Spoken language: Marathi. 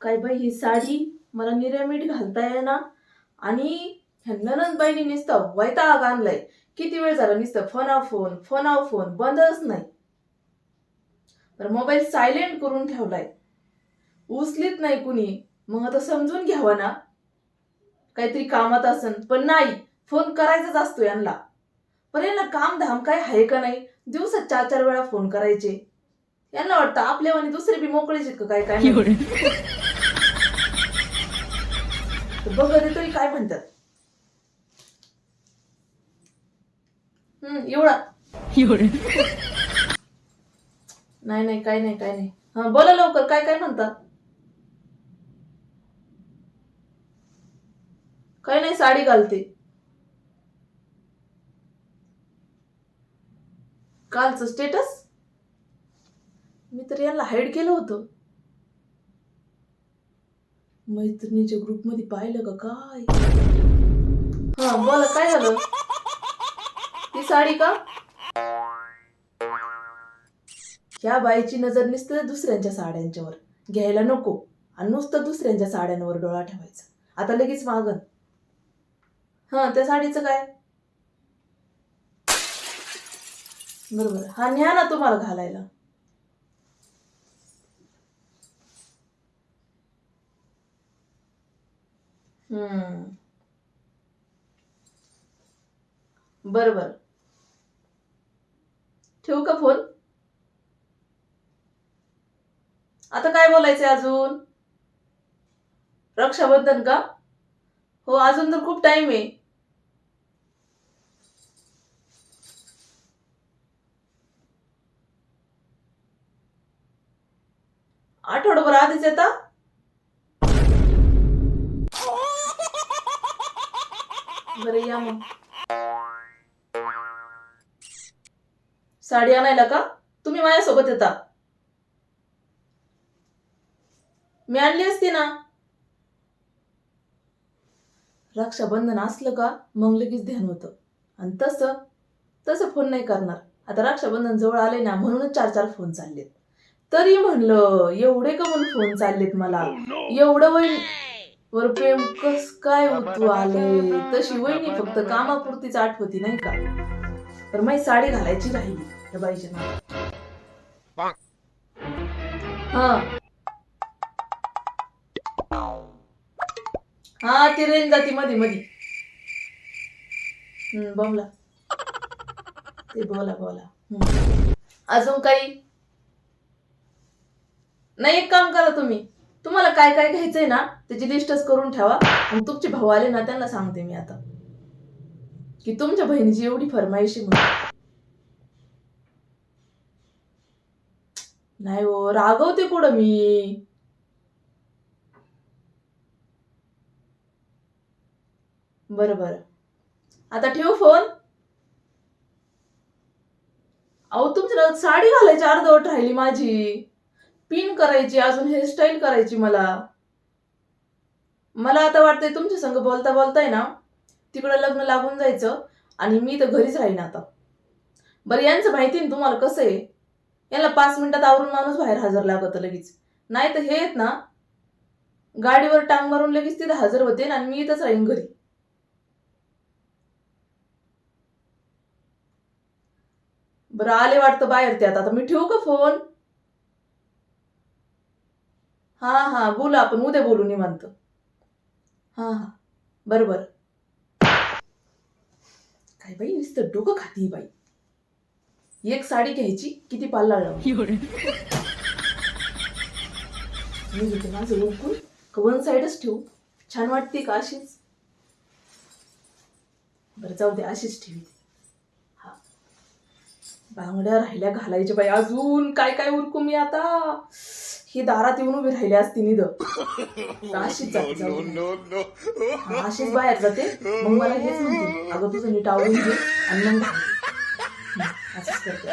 काय बाई ही साडी मला निरामीठ घालता येईना. आणि ह्या ननंदबाईनी नुसतं वैताग आणलाय. किती वेळ झाला नुसतं फोना फोन फोना फोन बंदच नाही. तर मोबाईल सायलेंट करून ठेवलाय. उचलीत नाही कुणी. मग आता समजून घ्यावा ना. काहीतरी कामात असन. पण नाही फोन करायचाच असतो यांना. पण यांना काम धाम काय आहे का नाही? दिवसात चार चार वेळा फोन करायचे. यांना वाटतं आपल्यावानी दुसरे बी मोकळेच का काय काय बघ तरी काय म्हणतात. हम्म एवढा. नाही नाही काय नाही काय नाही. हा बोला लवकर काय काय म्हणतात? काय नाही साडी घालते. कालचं स्टेटस मी तर यांना हाईड केलं होतं. मैत्रिणीच्या ग्रुपमध्ये पाहिलं का काय? हा बोला काय झालं? ती साडी का? ह्या बाईची नजर निसते दुसऱ्यांच्या साड्यांच्यावर. घ्यायला नको. आणि नुसतं दुसऱ्यांच्या साड्यांवर डोळा ठेवायचा. आता लगेच मागन हा त्या साडीचं काय? बरोबर. हा न्या ना तुम्हाला घालायला. हम्म. ठेवू का फोन? आता काय बोलायचंय अजून? रक्षाबंधन का? हो अजून तर खूप टाइम आहे. आठवडाभर आधीच येता बरं या मग. साडी आणायला का? तुम्ही माझ्यासोबत येता. मी आणली असती ना. रक्षाबंधन असलं का मग लगेच ध्यान होतं. आणि तसं तसं फोन नाही करणार. आता रक्षाबंधन जवळ आले ना म्हणूनच चार चार फोन चाललेत. तरी म्हणलं एवढे का म्हणून फोन चाललेत मला? एवढं वय वर प्रेम कस काय तू आले? तशी वहिनी फक्त कामापुरतीच आठवती नाही का? तर माझी साडी घालायची राहिली त्या बाईच्या नावात. हा. हा ती रेंज जाती मधी मधी. हम्म बोला ते बोला बोला. अजून काही? नाही एक काम करा तुम्ही. तुम्हाला काय काय घ्यायचंय ना त्याची लिस्टच करून ठेवा. मग तुमचे भाऊ आले ना त्यांना सांगते मी आता. की तुमच्या बहिणीची एवढी फरमाईशी म्हणून. नाही हो रागवते कुठं मी? बरं बरं. आता ठेवू फोन अहो तुमच्या साडी घालायची अर्धवट राहिली माझी. पिन करायची अजून हेअरस्टाईल करायची मला. मला आता वाटतंय तुमच्या संग बोलता बोलताय ना तिकडं लग्न लागून जायचं आणि मी तर घरीच राहीन आता. बरं यांचं माहिती ना तुम्हाला कसं आहे? याला पाच मिनिटात आवरून माणूस बाहेर हजर लागत लगेच. नाही तर हे आहेत ना गाडीवर टांग मारून लगेच तिथं हजर होते आणि मी इथंच राहीन घरी. बरं आले वाटतं बाहेर ते आता. मी ठेवू का फोन हा हा बोलू आपण उद्या बोलू निवांत. हा हा बरं बरं काय बाई नुसतं डोकं खाती बाई. एक साडी घ्यायची किती पाल्ला मी घेते माझं उरकून का वन साईडच ठेवू? छान वाटते का अशीच? बरं जाऊ दे अशीच ठेवी बांगड्या राहिल्या घालायच्या बाई. अजून काय काय उरकू मी आता? ही दारात येऊन उभी राहिली असती निद अशीच जाते जाऊ दे. हा, अशीच बाहेर जाते. मग मला हेच म्हणते अगं तुझं नीट आवडून घे आणि मग घाल. असंच करते.